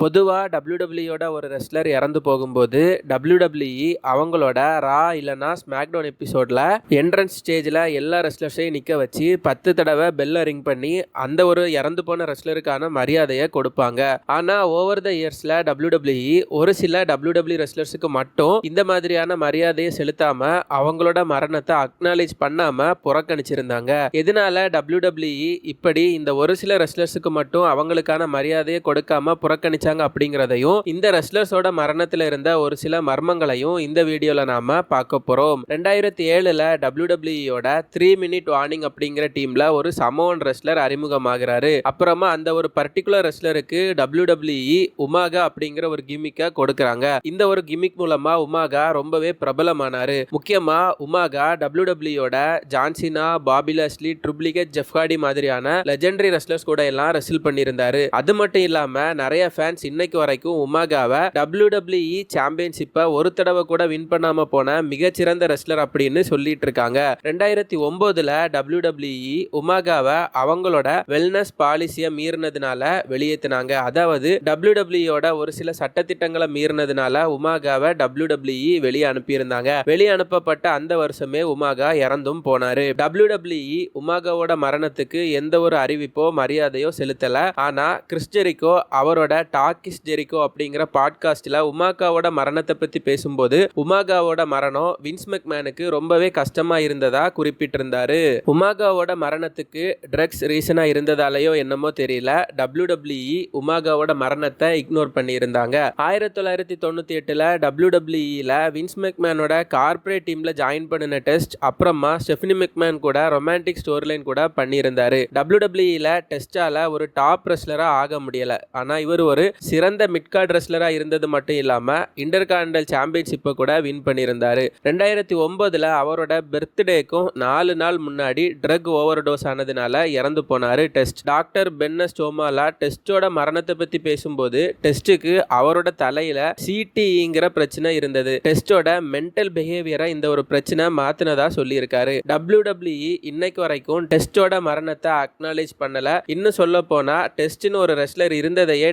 பொதுவாக டபிள்யூடபிள்யூட ஒரு ரெஸ்லர் இறந்து போகும்போது டபிள்யூடபிள்யூஇ அவங்களோட ரா இல்லைனா ஸ்மாக்டவுன் எபிசோடில் என்ட்ரன்ஸ் ஸ்டேஜில் எல்லா ரெஸ்லர்ஸையும் நிற்க வச்சு பத்து தடவை பெல்லை ரிங் பண்ணி அந்த ஒரு இறந்து போன ரெஸ்லருக்கான மரியாதையை கொடுப்பாங்க. ஆனால் ஓவர் த இயர்ஸில் டபிள்யூடபிள்யூஇ ஒரு சில டபிள்யூடபிள்யூ ரெஸ்லர்ஸுக்கு மட்டும் இந்த மாதிரியான மரியாதையை செலுத்தாமல் அவங்களோட மரணத்தை அக்னாலேஜ் பண்ணாமல் புறக்கணிச்சிருந்தாங்க. எதனால டபிள்யூடபிள்யூஇ இப்படி இந்த ஒரு சில ரெஸ்லர்ஸுக்கு மட்டும் அவங்களுக்கான மரியாதையை கொடுக்காம வச்சாங்க அப்படிங்கிறதையும் இந்த ரெஸ்லர்ஸோட மரணத்தில் இருந்த ஒரு சில மர்மங்களையும் இந்த வீடியோவில் நாம பார்க்க போகிறோம் ரெண்டாயிரத்தி ஏழில் டபிள்யூடபிள்யூயோட த்ரீ மினிட் வார்னிங் அப்படிங்கிற டீமில் ஒரு சமோன் ரெஸ்லர் அறிமுகமாகிறாரு. அப்புறமா அந்த ஒரு பர்டிகுலர் ரெஸ்லருக்கு டபிள்யூடபிள்யூஇ உமாகா அப்படிங்கிற ஒரு கிமிக்கை கொடுக்குறாங்க. இந்த ஒரு கிமிக் மூலமா உமாகா ரொம்பவே பிரபலமானாரு. முக்கியமா உமாகா டபிள்யூடபிள்யூயோட ஜான்சினா பாபிலஸ்லி ட்ரிப்ளிகேட் ஜெஃப்காடி மாதிரியான லெஜெண்டரி ரெஸ்லர்ஸ் கூட எல்லாம் ரெசில் பண்ணியிருந்தாரு. அது மட்டும் இல்லாம நிறைய ஃபேன்ஸ் இன்னைக்கு வரைக்கும் உமாகாவை டபிள்யூடபிள்யூஇ சாம்பியன்ஷிப்பை ஒரு தடவை கூட வின் பண்ணாம போன மிகச்சிறந்த ரெஸ்லர் அப்படின்னு சொல்லிட்டு இருக்காங்க. ரெண்டாயிரத்தி ஒன்பதுல டபிள்யூடபிள்யூஇ உமாகாவை அவங்களோட வெல்னஸ் பாலிசியை மீறினதுனால வெளியேற்றினாங்க அதாவது டபிள்யூடபிள்யூயோட ஒரு சில சட்டத்திட்டங்களை மீறினதுனால உமாகாவை டபிள்யூடபிள்யூஇ வெளியே அனுப்பியிருந்தாங்க. வெளியே அனுப்பப்பட்ட அந்த வருஷமே உமாகா இறந்தும் போனாரு. டபிள்யூடபிள்யூஇ உமாகாவோட மரணத்துக்கு எந்த ஒரு அறிவிப்போ மரியாதையோ செலுத்தல. ஆனா கிறிஸ்டரிக்கோ அவரோட டாக்கிஸ் ஜெரிக்கோ அப்படிங்கிற பாட்காஸ்ட்டில் உமாகாவோட மரணத்தை பற்றி பேசும்போது உமாகாவோட மரணம் வின்ஸ் மேனுக்கு ரொம்பவே கஷ்டமாக இருந்ததா குறிப்பிட்டிருந்தாரு. உமாகாவோட மரணத்துக்கு ட்ரக்ஸ் ரீசனாக இருந்ததாலேயோ என்னமோ தெரியல. டபிள்யூடபிள்யூஇ உமாகாவோட மரணத்தை இக்னோர் பண்ணியிருந்தாங்க. ஆயிரத்தி தொள்ளாயிரத்தி தொண்ணூற்றி எட்டில் டபிள்யூடபிள்யூஇயில் வின்ஸ் மேனோட கார்ப்பரேட் டீமில் ஜாயின் பண்ணின டெஸ்ட் அப்புறமா ஸ்டெஃபினி மெக்மேன் கூட ரொமான்டிக் ஸ்டோரி லைன் கூட பண்ணியிருந்தாரு. டபிள்யூடபிள்யூஇல டெஸ்டால ஒரு டாப் ரெஸ்லராக ஆக முடியலை. ஆனால் இவர் ஒரு சிறந்த மிட்கார்ட் ரெஸ்லரா இருந்தது மட்டும் இல்லாம இன்டர்காண்டல் சாம்பியன்ஷிப்பை கூட வின் பண்ணியிருந்தாரு. ரெண்டாயிரத்தி ஒன்பதுல அவரோட பர்த்டேக்கும் நாலு நாள் முன்னாடி ட்ரக் ஓவர் டோஸ் ஆனதுனால இறந்து போனாரு டெஸ்ட். டாக்டர் பென்னஸ் ஸ்டோமாலா டெஸ்டோட மரணத்தை பத்தி பேசும்போது டெஸ்ட்டுக்கு அவரோட தலையில சிடிங்கிற பிரச்சனை இருந்தது. டெஸ்டோட மென்டல் பிஹேவியரை இந்த ஒரு பிரச்சனை மாத்தினதா சொல்லியிருக்காரு. டபிள்யூடபிள்யூஇ இன்னைக்கு வரைக்கும் டெஸ்டோட மரணத்தை அக்னாலேஜ் பண்ணல. இன்னும் சொல்ல போனா டெஸ்ட்னு ஒரு ரெஸ்லர் இருந்ததையே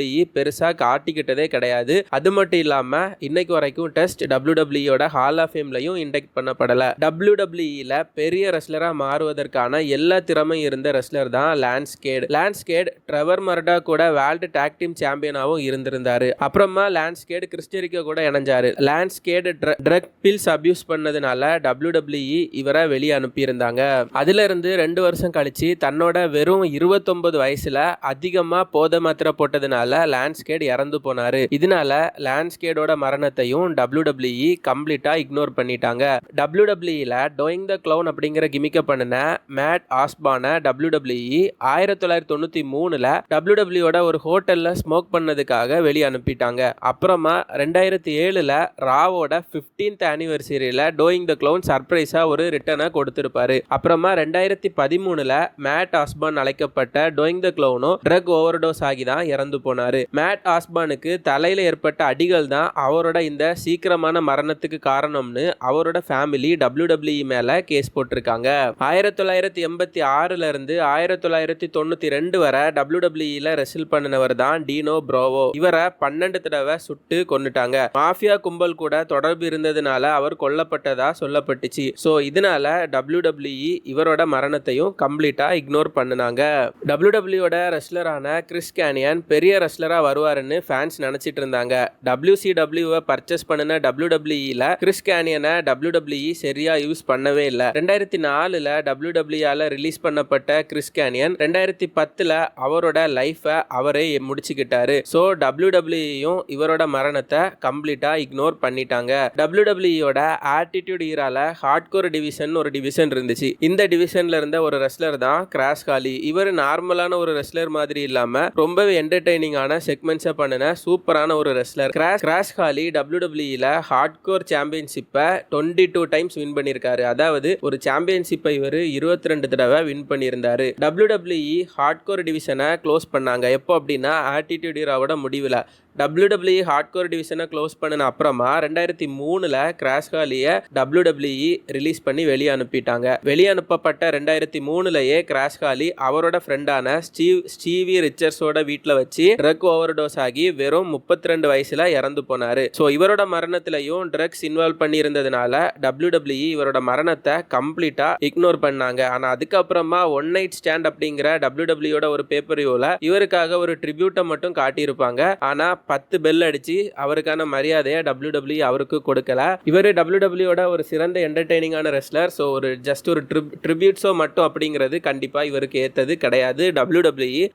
டபிள்யூடபிள்யூஇ பெருசாக காட்டிக்கிட்டதே கிடையாது. அது மட்டும் இல்லாமல் இன்னைக்கு வரைக்கும் டெஸ்ட் டபிள்யூடபிள்யூயோட ஹால் ஆஃப் ஃபேம்லையும் இண்டெக்ட் பண்ணப்படலை. டபிள்யூடபிள்யூஇல பெரிய ரெஸ்லராக மாறுவதற்கான எல்லா திறமையும் இருந்த ரெஸ்லர் தான் லேண்ட்ஸ்கேட் லேண்ட்ஸ்கேட் ட்ரெவர் மர்டா கூட வேர்ல்டு டேக் டீம் சாம்பியனாகவும் இருந்திருந்தாரு. அப்புறமா லேண்ட்ஸ்கேட் கிறிஸ்டரிக்கோ கூட இணைஞ்சாரு. Lance Cade drug pills abuse பண்ணதுனால டபிள்யூடபிள்யூஇ இவரை வெளியே அனுப்பியிருந்தாங்க. அதுல இருந்து ரெண்டு வருஷம் கழிச்சு தன்னோட வெறும் இருபத்தொன்பது வயசுல அதிகமாக போதை மாத்திரை போட்டதுனால லேண்ட்ஸ்கேட் இறந்து போனாரு. இதனால லேண்ட்ஸ்கேடோட மரணத்தையும் டபிள்யூடபிள்யூஇ கம்ப்ளீட்டா இக்னோர் பண்ணிட்டாங்க. டபிள்யூடபிள்யூல டோயிங் த க்ளவுன் அப்படிங்கிற கிமிக்க பண்ணின மேட் ஆஸ்பான டபிள்யூடபிள்யூஇ ஆயிரத்தி தொள்ளாயிரத்தி தொண்ணூற்றி மூணில் டபிள்யூடபிள்யூட ஒரு ஹோட்டலில் ஸ்மோக் பண்ணதுக்காக வெளியே அனுப்பிட்டாங்க அப்புறமா ரெண்டாயிரத்தி ஏழில் ராவோட ஃபிஃப்டீன்த் ஆனிவர்சரியில் டோயிங் த க்ளவுன் சர்ப்ரைஸாக ஒரு ரிட்டனை கொடுத்துருப்பாரு. அப்புறமா ரெண்டாயிரத்தி பதிமூணில் மேட் ஆஸ்பான் அழைக்கப்பட்ட டோயிங் த க்ளவுனும் ட்ரக் ஓவர் டோஸ் ஆகி தான் இறந்து போனாரு. மேட் ஆஸ்பானுக்கு தலையில ஏற்பட்ட அடிகள் தான் அவரோட இந்த சீக்கிரமான மரணத்துக்கு காரணம்னு அவரோட ஃபேமிலி டபிள்யூடபிள்யூ மேல கேஸ் போட்டிருக்காங்க. ஆயிரத்தி தொள்ளாயிரத்தி எண்பத்தி ஆறுல இருந்து ஆயிரத்தி தொள்ளாயிரத்தி தொண்ணூத்தி ரெண்டு வரை டபிள்யூடபிள்யூல ரெசில் பண்ணினவர் தான் டீனோ ப்ரோவோ இவரை பன்னெண்டு தடவை சுட்டு கொன்னுட்டாங்க. மாஃபியா கும்பல் கூட தொடர்பு இருந்ததுனால அவர் கொல்லப்பட்டதா சொல்லப்பட்டுச்சு. ஸோ இதனால டபிள்யூடபிள்யூ இவரோட மரணத்தையும் கம்ப்ளீட்டா இக்னோர் பண்ணுனாங்க. டபிள்யூடபிள்யூட ரெஸ்லரான கிறிஸ் கேனியன் பெரிய ரெஸ்லராக வருவாருன்னு ஃபேன்ஸ் நினச்சிட்டு இருந்தாங்க. டபிள்யூசிடபிள்யூவை பர்ச்சேஸ் பண்ணின டபிள்யூடபிள்யூஇல கிறிஸ் கேனியனை டபிள்யூடபிள்யூஇ சரியாக யூஸ் பண்ணவே இல்லை. ரெண்டாயிரத்தி நாலில் டபிள்யூடபிள்யூஆல ரிலீஸ் பண்ணப்பட்ட கிறிஸ் கேனியன் ரெண்டாயிரத்தி பத்தில் அவரோட லைஃபை அவரே முடிச்சுக்கிட்டாரு. ஸோ டபிள்யூடபிள்யூயும் இவரோட மரணத்தை கம்ப்ளீட்டாக இக்னோர் பண்ணிட்டாங்க. டபிள்யூடபிள்யூயோட ஆட்டிடியூட் ஈரால ஹார்ட்கோர் டிவிஷன் ஒரு டிவிஷன் இருந்துச்சு. இந்த டிவிஷன்ல இருந்த ஒரு ரெஸ்லர் தான் கிராஸ் காலி இவர் நார்மலான ஒரு ரெஸ்லர் மாதிரி இல்லாமல் ரொம்பவே என்டர்டைனிங் ஆன செக்மெண்ட்ஸை பண்ணின சூப்பரான ஒரு wrestler Crash Crash Holly W டபிள்யூல டபிள்யூடபிள்யூல ஹார்ட்கோர் சாம்பியன்ஷிப்பை டுவெண்ட்டி டூ டைம்ஸ் வின் பண்ணியிருக்காரு. அதாவது ஒரு சாம்பியன்ஷிப்பை இவர் இருபத்தி ரெண்டு தடவை வின் பண்ணியிருந்தாரு. டபிள்யூடபிள்யூஇ ஹார்ட்கோர் டிவிஷனை க்ளோஸ் பண்ணாங்க. எப்போ அப்படின்னா ஆட்டிடியூட் ஈராவோட முடிவில். டபிள்யூடபிள்யூஇ ஹார்ட்கோர் டிவிஷனை க்ளோஸ் பண்ணின அப்புறமா ரெண்டாயிரத்தி மூணில் கிராஷ் காலியை டபிள்யூடபிள்யூஇ ரிலீஸ் பண்ணி வெளியே அனுப்பிட்டாங்க வெளியே அனுப்பப்பட்ட ரெண்டாயிரத்தி மூணுலயே கிராஷ் காலி அவரோட ஃப்ரெண்டான ஸ்டீவ் ஸ்டீவி ரிச்சர்ஸோட வீட்டில் வச்சு ட்ரக் ஓவர் டோஸ் ஆகி வெறும் முப்பத்தி ரெண்டு வயசில் இறந்து போனார். ஸோ இவரோட மரணத்திலையும் ட்ரக்ஸ் இன்வால்வ் பண்ணியிருந்ததுனால டபிள்யூடபிள்யூஇ இவரோட மரணத்தை கம்ப்ளீட்டாக இக்னோர் பண்ணாங்க. ஆனால் அதுக்கப்புறமா ஒன் நைட் ஸ்டாண்ட் அப்படிங்கிற டபிள்யூடபிள்யூட ஒரு பேப்பர் வியூவில் இவருக்காக ஒரு ட்ரிபியூட்டை மட்டும் காட்டியிருப்பாங்க. ஆனால் பத்து பெல் அடிச்சு அவருக்கான மரியாதையை டபிள்யூ அவருக்கு கொடுக்கல. இவர் டபிள்யூடபிள்யூட ஒரு சிறந்த என்டர்டெய்னிங்கான ரெஸ்லர் ஸோ ஒரு ஜஸ்ட் ஒரு ட்ரிப் ட்ரிபியூட்ஸோ மட்டும் அப்படிங்கிறது கண்டிப்பா இவருக்கு ஏத்தது கிடையாது. டபிள்யூ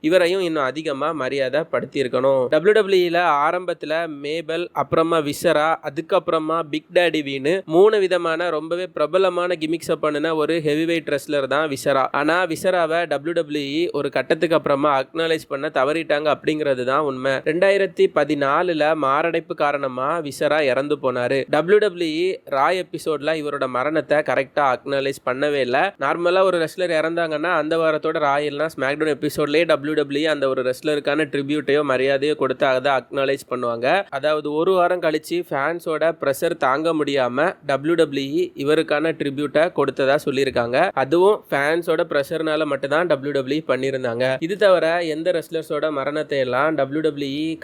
இவரையும் இன்னும் அதிகமா மரியாதை படுத்தியிருக்கணும் டபிள்யூ டபிள்யூல ஆரம்பத்தில் மேபல் அப்புறமா விசரா அதுக்கப்புறமா பிக் டேடி வீனு மூணு விதமான ரொம்பவே பிரபலமான கிமிக்ஸை பண்ணின ஒரு ஹெவி வெயிட் ரெஸ்லர் தான் விசரா ஆனால் விசராவை டபிள்யூ ஒரு கட்டத்துக்கு அப்புறமா அக்னாலேஜ் பண்ண தவறிட்டாங்க அப்படிங்கிறது தான் உண்மை. ரெண்டாயிரத்தி பதினாலுல மாரடைப்பு காரணமா விசரா இறந்து போனாரு. டபிள்யூ ராய் எபிசோட்ல இவரோட மரணத்தை கரெக்டாக அக்னலைஸ் பண்ணவே இல்லை. நார்மலாக ஒரு ரெஸ்லர் இறந்தாங்கன்னா அந்த வாரத்தோட ராய் ஸ்மாக்டவுன் எபிசோட்லேயே டபிள்யூ அந்த ஒரு ரெஸ்லருக்கான ட்ரிபியூட்டையோ மரியாதையோ கொடுத்து அதை அக்னாலேஜ் பண்ணுவாங்க. அதாவது ஒரு வாரம் கழிச்சு ஃபேன்ஸோட ப்ரெஷர் தாங்க முடியாமல் டபிள்யூ இவருக்கான ட்ரிபியூட்டை கொடுத்ததா சொல்லியிருக்காங்க. அதுவும் ஃபேன்ஸோட ப்ரெஷர்னால மட்டும்தான் டபிள்யூ பண்ணியிருந்தாங்க. இது தவிர எந்த ரெஸ்லர்ஸோட மரணத்தை எல்லாம் டபிள்யூ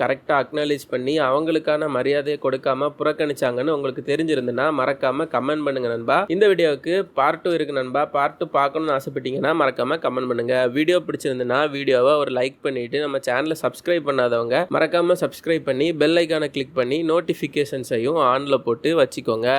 கரெக்டாக அக்னாலேஜ் பண்ணி அவங்களுக்கான மரியாதையை கொடுக்காம புறக்கணிச்சாங்கன்னு உங்களுக்கு தெரிஞ்சிருந்துன்னா மறக்காம கமெண்ட் பண்ணுங்க நண்பா. இந்த வீடியோவுக்கு பார்ட் டூ இருக்கு நண்பா. பார்ட் டூ பார்க்கணும்னு ஆசைப்பட்டீங்கன்னா மறக்காம கமெண்ட் பண்ணுங்க. வீடியோ பிடிச்சிருந்துன்னா வீடியோவை ஒரு லைக் பண்ணிட்டு நம்ம சேனலை சப்ஸ்கிரைப் பண்ணாதவங்க மறக்காம சப்ஸ்கிரைப் பண்ணி பெல் ஐக்கானை கிளிக் பண்ணி நோட்டிஃபிகேஷன்ஸையும் ஆனில் போட்டு வச்சுக்கோங்க.